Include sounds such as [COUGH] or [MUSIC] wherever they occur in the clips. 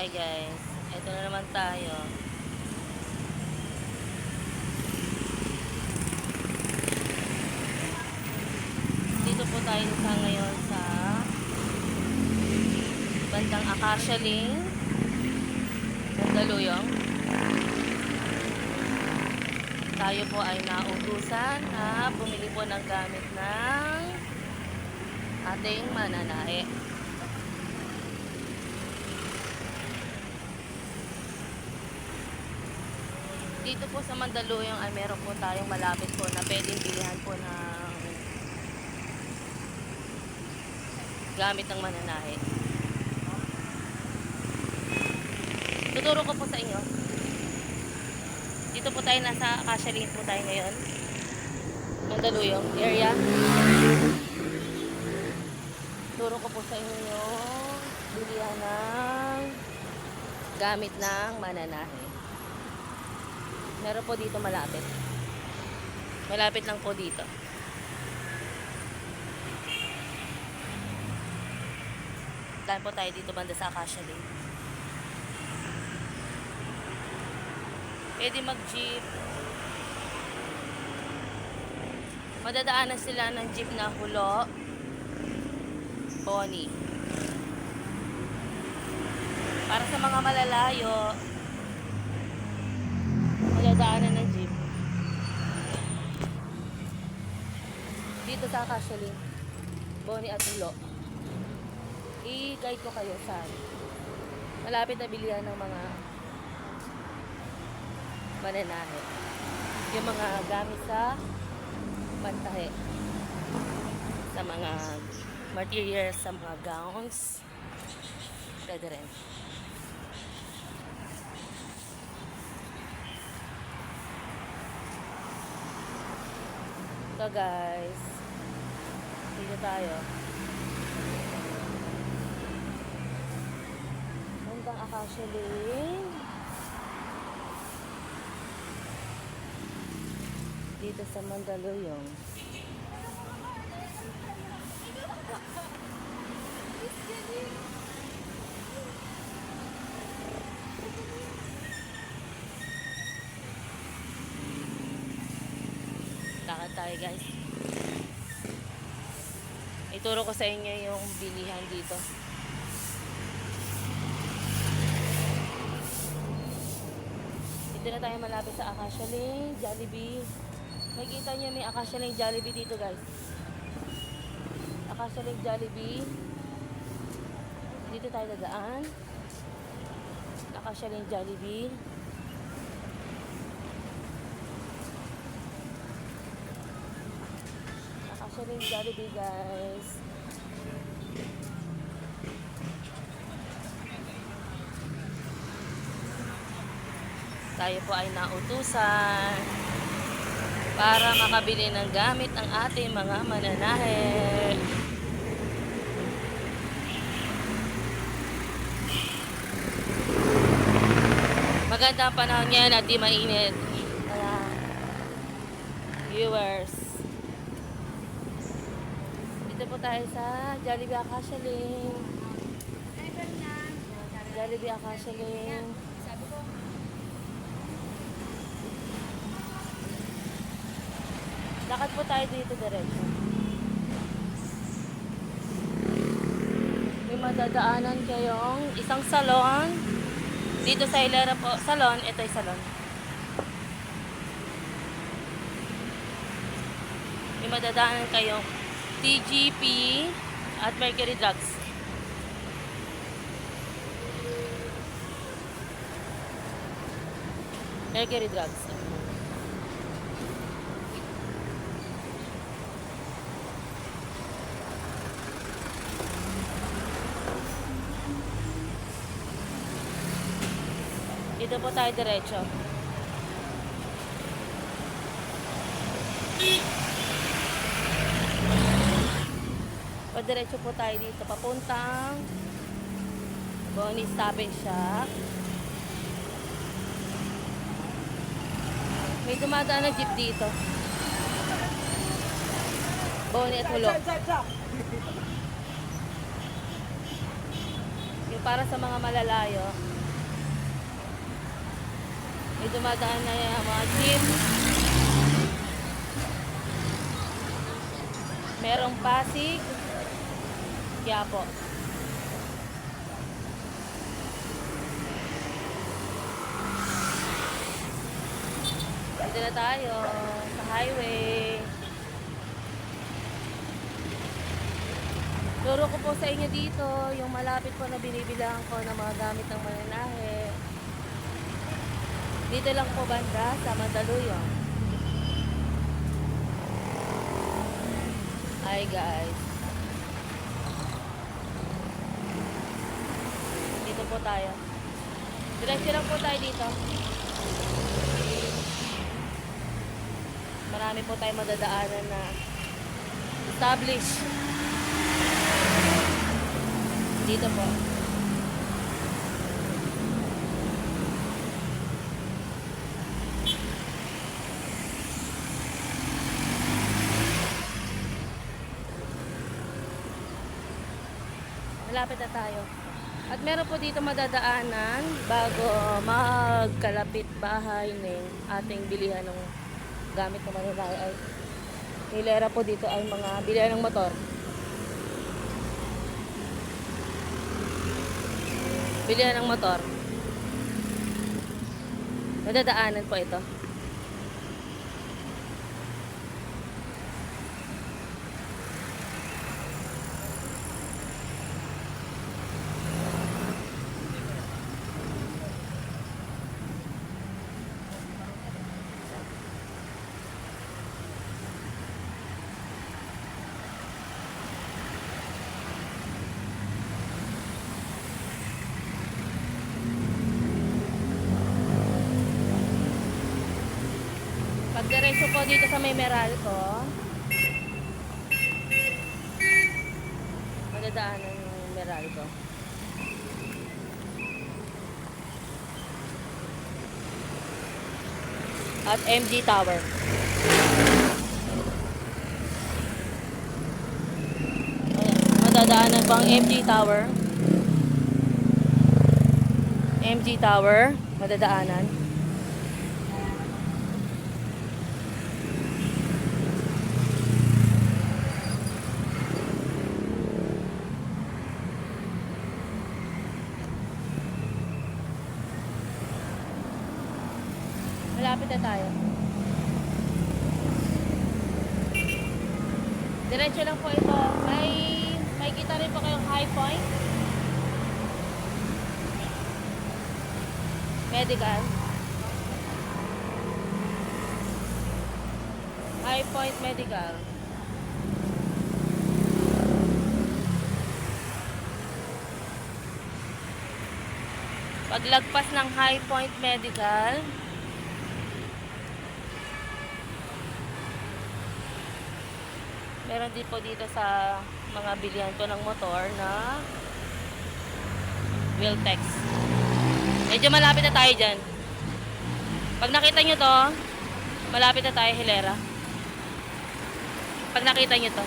Hi guys, ito na naman tayo. Dito po tayo sa ngayon sa bandang Acacia Lane, Mandaluyong. Tayo po ay nautusan na bumili po ng gamit ng ating mananae. Dito po sa Mandaluyong ay meron po tayong malapit po na pwedeng bilihan po ng gamit ng mananahe. Tuturo ko po sa inyo. Dito po tayo nasa Acacia Lane po tayo ngayon. Mandaluyong area. Turo ko po sa inyo yung bilihan ng gamit ng mananahe. Meron po dito malapit. Malapit lang po dito. Dahil po tayo dito banda sa Acacia Lane. Pwede mag-jeep. Madadaanan sila ng jeep na hulo. Pony. Para sa mga malalayo, madadaanan ng jeep. Dito sa Acacia Lane. Boni at Ulo. I-guide ko kayo sa malapit na bilihan ng mga mananahe. Yung mga gamit sa pantahe. Sa mga materials, sa mga gowns. Pwede rin. So guys, dito tayo. Hanggang Acacia Lane. Dito sa Mandaluyong. Lakad tayo guys. Ituro ko sa inyo yung bilihan dito. Dito na tayo malapit sa Acacia Lane, Jollibee. Makikita niyo may Acacia Lane Jollibee dito guys. Acacia Lane Jollibee. Dito tayo dadaan. Acacia Lane Jollibee. Acacia Lane Jollibee guys. Tayo po ay nautusan para makabili ng gamit ang ating mga mananahe. Maganda ang panahon ngayon at di mainit. Kaya, viewers, po tayo sa Jollibee Acacia Lane. Jollibee Acacia Lane. Lakad po tayo dito diretso. May madadaanan kayong isang salon. Dito sa Hilera po, salon. Ito yung salon. May madadaanan kayong TGP at Mercury Drugs. Mercury Drugs. Dito po tayo diretso. Padiretso po tayo dito papuntang Bonnie and Shop. May dumadaan na jeep dito. Bonnie at Hulo. Yung para sa mga malalayo, May dumadaan na yung mga jeep. Merong Pasig. Kaya po. Dito na tayo sa highway. Turo ko po sa inyo dito yung malapit po na binibilangan ko ng mga gamit ng mananahe. Dito lang po banda sa Mandaluyong. Hi guys. Dito po tayo. Diretso lang po tayo dito. Marami po tayo madadaanan na established. Dito po. Malapit na tayo. At meron po dito madadaanan bago magkalapit bahay ng ating bilihan ng gamit na mananay ay nilera po dito ay mga bilihan ng motor. Bilihan ng motor. Madadaanan po ito. Diretso po dito sa may Meralco, madadaanan yung Meralco. At MG Tower. Madadaanan po ang MG Tower. MG Tower, madadaanan. Malapit na tayo. Diretso lang po ito. May may kita rin po kayong high point. Medical. High point medical. Paglagpas ng high point medical, Meron din po dito sa mga bilihan po ng motor na Wheeltex. Medyo malapit na tayo dyan. Pag nakita nyo to, malapit na tayo Hilera. Pag nakita nyo to.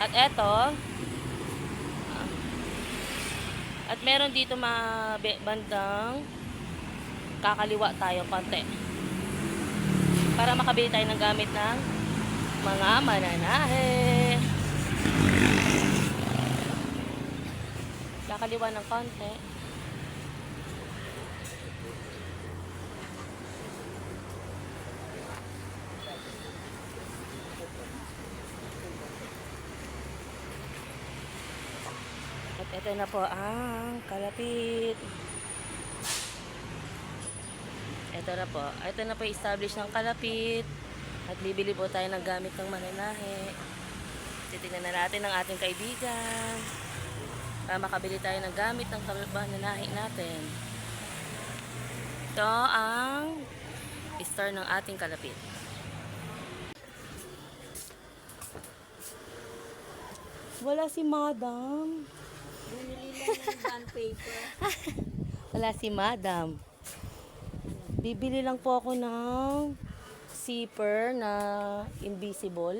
At eto, at meron dito mga bandang kakaliwa tayo konti. Para makabili tayo ng gamit ng mga mananahe. Kakaliwa ng konti. At ito na po ang kalapit. Ito na po. Ito na po establish ng kalapit. At bibili po tayo ng gamit ng mananahe. Titignan na natin ang ating kaibigan. Para makabili tayo ng gamit ng mananahe natin. Ito ang store ng ating kalapit. Wala si madam. Bumili lang ng bond paper. [LAUGHS] Wala si madam. Bibili lang po ako ng zipper na invisible.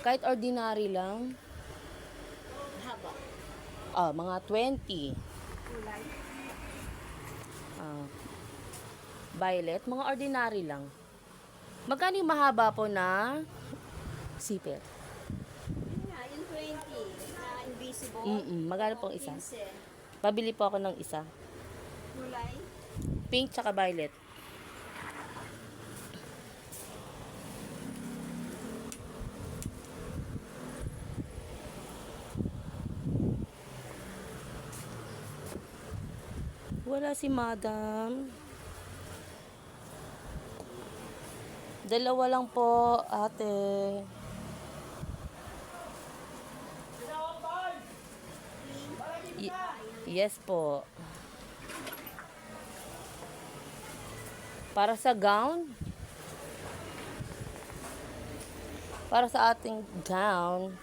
Kahit ordinary lang. Haba Ah, mga 20. Kulay. Ah, violet, mga ordinary lang. Magkano yung mahaba po na? Yun nga, yung 20 na invisible. Mm-mm, magkano pong isa? 15. Pabili po ako ng isa. Kulay. Pink tsaka violet. Wala si madam. Dalawa lang po, ate. Y- yes po. Para sa gown? Para sa ating gown.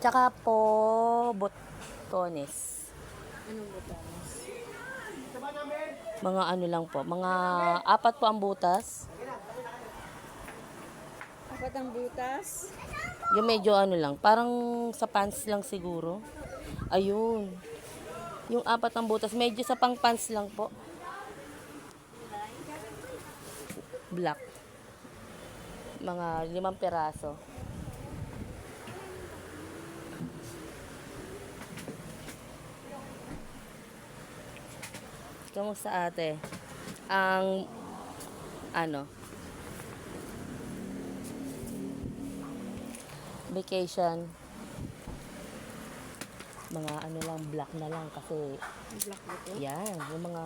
Tsaka po, botones. Anong botanas? Mga ano lang po, mga apat po ang butas. Apat ang butas. Yung medyo ano lang, parang sa pants lang siguro. Ayun. Yung apat ang butas, medyo sa pang pants lang po. Black. Mga limang peraso. Kamusta ate? Ang ano? Vacation. Mga ano lang black na lang kasi Black ba to? yan yung mga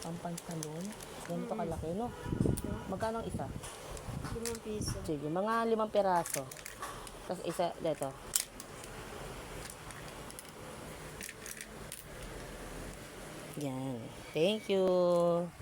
pampantalon ganito kalaki no? Magkano ang isa? Limang piso. sige mga limang peraso. Tapos isa dito. Yan. Thank you